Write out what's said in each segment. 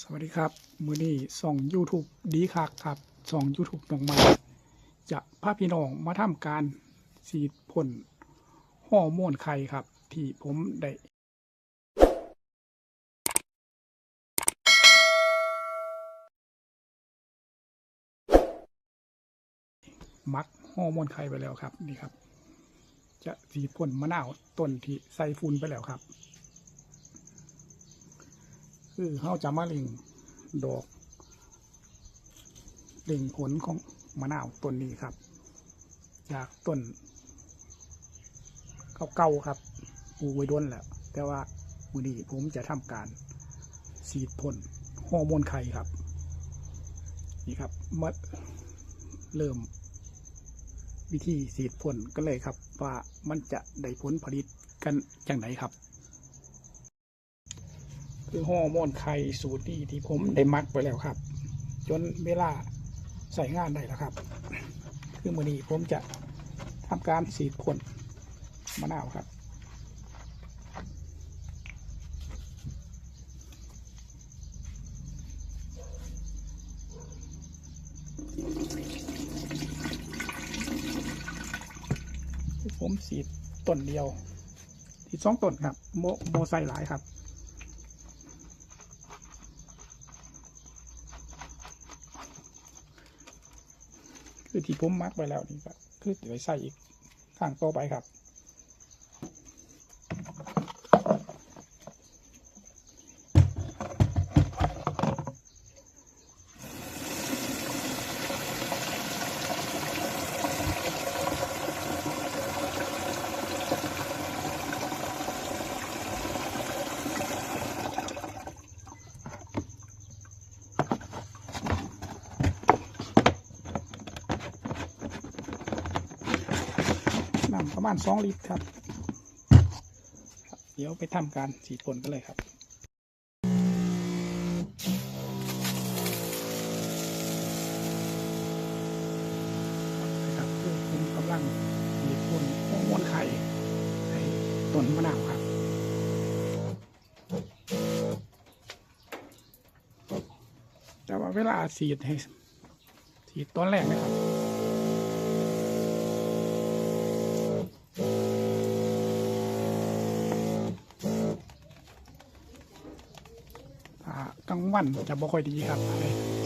สวัสดีครับ มือนี้ส่อง YouTube ดีคักครับส่อง YouTube น้องใหม่จะพาพี่น้องมาทำการสีดพ่นฮอร์โมนไข่ครับ ที่ผมได้มักฮอร์โมนไข่ไปแล้วครับนี่ครับ จะสีดพ่นมะนาวต้นที่ใส่ฝุ่นไปแล้วครับ คือเขาจะมาเล็งดอกเล็งผลของมะนาวต้นนี้ครับ จากต้นเก่าๆครับปูไว้ด้นแล้วแต่ว่ามือนี้ผมจะทำการสีดพ่นฮอร์โมนไข่ครับ นี่ครับมาเริ่ม วิธีสีดพ่นก็เลยครับ ว่ามันจะได้ผลผลิตกันอย่างไหนครับ คือฮอร์โมนไข่สูตรนี้ที่ผมได้มักไปแล้วครับ จนเวลาใส่งานได้แล้วครับ คือมือนี้ผมจะทำการสีดพ่นมะนาวครับผมสีดต้นเดียวสีดสองต้นครับ โมโมไซหลายครับ คือที่ผมมักไว้แล้วนี่ก็คือจะไปใส่อีกข้างต่อไปครับ ประมาณสองลิตรครับ เดี๋ยวไปทำการฉีดพ่นกันเลยครับนะครับคือผมกำลังฉีดพ่นฮอร์โมนไข่ให้ต้นมะนาวครับแต่ว่าเวลาฉีดให้ฉีดตอนแรกนะครับ ลางวันจะบ่ค่อยดีครับ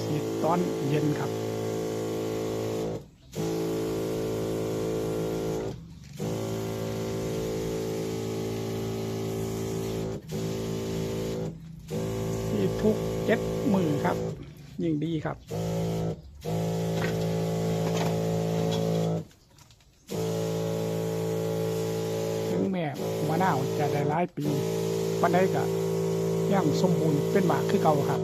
ฉีดตอนเย็นครับฉีดทุกเจ็ดมือครับ ยิ่งดีครับถึงแม่มะนาวจะได้หลายปีปันได้ก็ ยังสมบูรณ์เป็นหมากคือเก่าครับ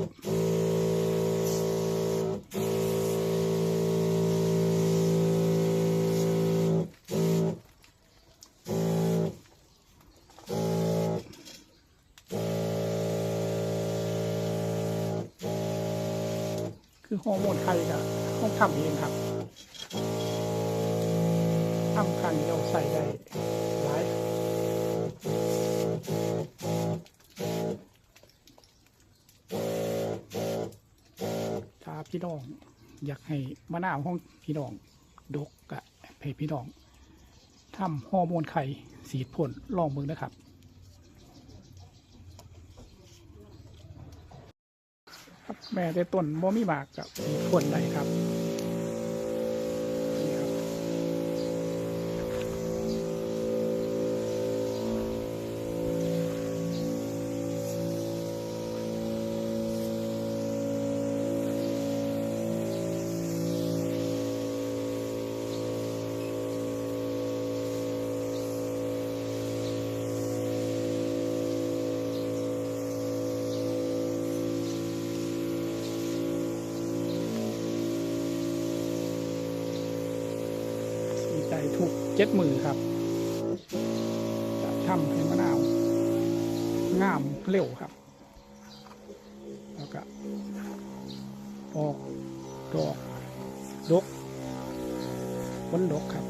คือฮอร์โมนไข่ก็ต้องทำเองครับทำครั้งเดียวใส่ได้ พี่น้อง อยากให้มะนาวของพี่น้อง ดกกะเพพี่น้องทำฮอร์โมนไข่สีดพ่นลองเบิ่งนะครับแม่ได้ต้นบ่มีหมากกับสีพ่นได้ครับ จ็ดมือครับจะทำให้มะนาวงามเร็วครับ แล้วก็ออกดอกดกผลดกครับ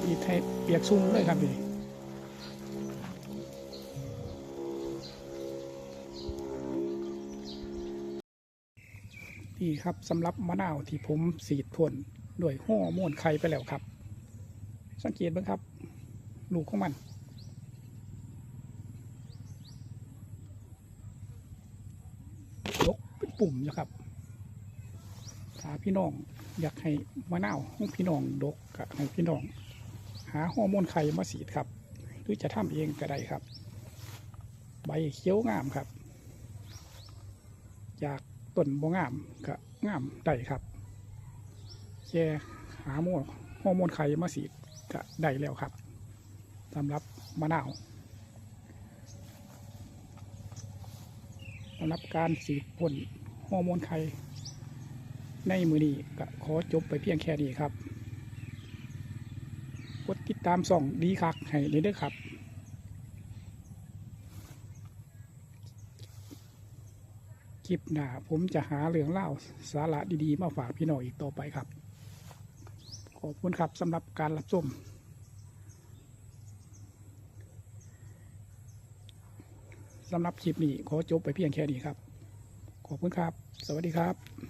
สีสีดให้เปียกซุ้มเลยครับนี่ นี่ครับสำหรับมะนาวที่ผมสีดพ่นด้วยห่อม่วนไข่ไปแล้วครับ สังเกตบ้างครับ ลูกของมันยกเป็นปุ่มอยู่ครับถ้าพี่น้องอยากให้มะนาวของพี่น้องดกก็ให้พี่น้อง หาฮอร์โมนไข่มาสีดครับ หรือจะทำเองก็ได้ครับ ใบเขียวงามครับ จาก ต้นบ่งามก็งามได้ครับแค่หาโมนฮอร์โมนไข่มาสีก็ได้แล้วครับสำหรับมะนาวสำหรับการสีดพ่นฮอร์โมนไข่ในมือนี้ก็ขอจบไปเพียงแค่นี้ครับ กดติดตามส่องดีคักให้เลยเด้อครับ ลิปหน้าผมจะหาเรื่องเล่าสาระดีๆ มาฝากพี่น้องอีกต่อไปครับ ขอบคุณครับสำหรับการรับชมสำหรับคลิปนี้ขอจบไปเพียงแค่นี้ครับ ขอบคุณครับ สวัสดีครับ